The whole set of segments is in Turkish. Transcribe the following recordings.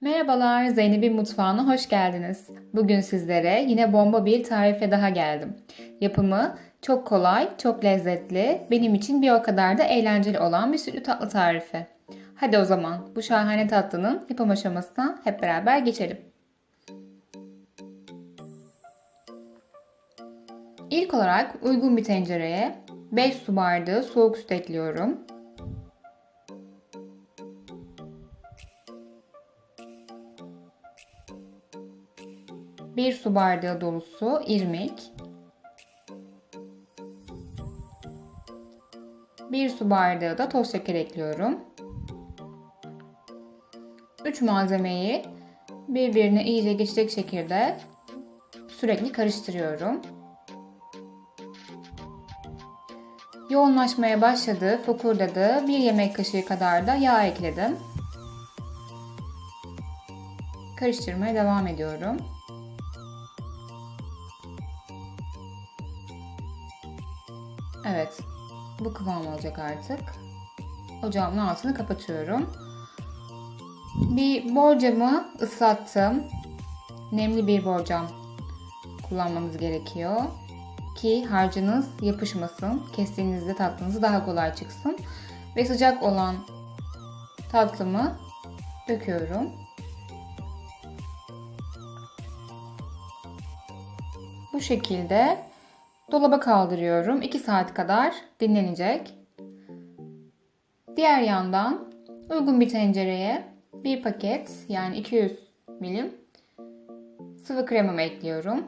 Merhabalar, Zeynep'in mutfağına hoş geldiniz. Bugün sizlere yine bomba bir tarife daha geldim. Yapımı çok kolay, çok lezzetli, benim için bir o kadar da eğlenceli olan bir sütlü tatlı tarifi. Hadi o zaman bu şahane tatlının yapım aşamasına hep beraber geçelim. İlk olarak uygun bir tencereye 5 su bardağı soğuk süt ekliyorum. 1 su bardağı dolusu irmik, 1 su bardağı da toz şeker ekliyorum. 3 malzemeyi birbirine iyice geçecek şekilde sürekli karıştırıyorum. Yoğunlaşmaya başladı, fokurdadı. 1 yemek kaşığı kadar da yağ ekledim. Karıştırmaya devam ediyorum. Evet. Bu kıvam olacak artık. Ocağımın altını kapatıyorum. Bir borcamı ıslattım. Nemli bir borcam kullanmanız gerekiyor. Ki harcınız yapışmasın. Kestiğinizde tatlınız daha kolay çıksın. Ve sıcak olan tatlımı döküyorum. Bu şekilde Dolaba kaldırıyorum. 2 saat kadar dinlenecek. Diğer yandan uygun bir tencereye bir paket yani 200 milim sıvı kremamı ekliyorum.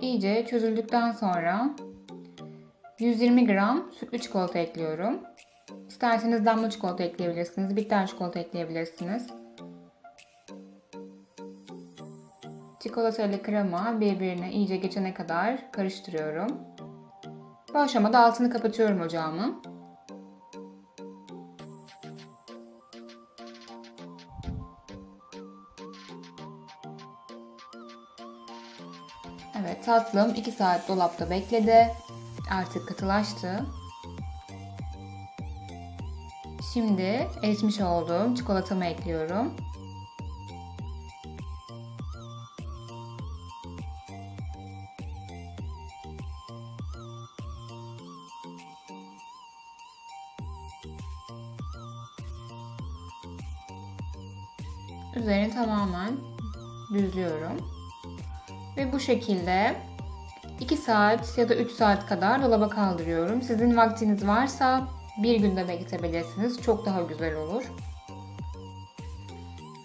İyice çözüldükten sonra 120 gram sütlü çikolata ekliyorum. İsterseniz damla çikolata ekleyebilirsiniz. Bitter çikolata ekleyebilirsiniz. Çikolata ile krema birbirine iyice geçene kadar karıştırıyorum. Bu aşamada altını kapatıyorum ocağımın. Evet tatlım 2 saat dolapta bekledi artık katılaştı. Şimdi eritmiş olduğum çikolatamı ekliyorum. Üzerini tamamen düzlüyorum. Ve bu şekilde 2 saat ya da 3 saat kadar dolaba kaldırıyorum. Sizin vaktiniz varsa bir günde bekletebilirsiniz. Çok daha güzel olur.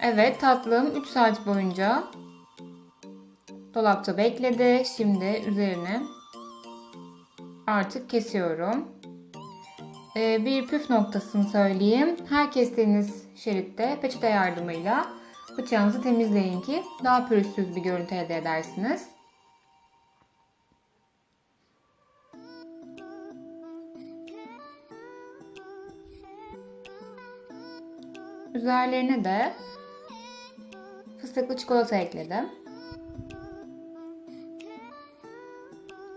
Evet tatlım 3 saat boyunca dolapta bekledi. Şimdi üzerine artık kesiyorum. Ee, bir püf noktasını söyleyeyim. Her kestiğiniz şeritte peçete yardımıyla bıçağınızı temizleyin ki daha pürüzsüz bir görüntü elde edersiniz. Üzerlerine de fıstıklı çikolata ekledim.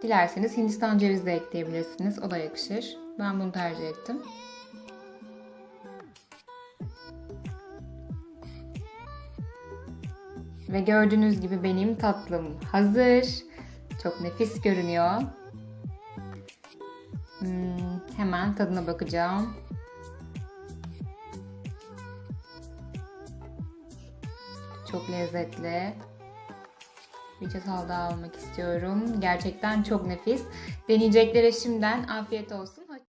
Dilerseniz Hindistan cevizi de ekleyebilirsiniz. O da yakışır. Ben bunu tercih ettim. Ve gördüğünüz gibi benim tatlım hazır. Çok nefis görünüyor. Hmm, hemen tadına bakacağım. Çok lezzetli. Bir çatal daha almak istiyorum. Gerçekten çok nefis. Deneyeceklere şimdiden afiyet olsun.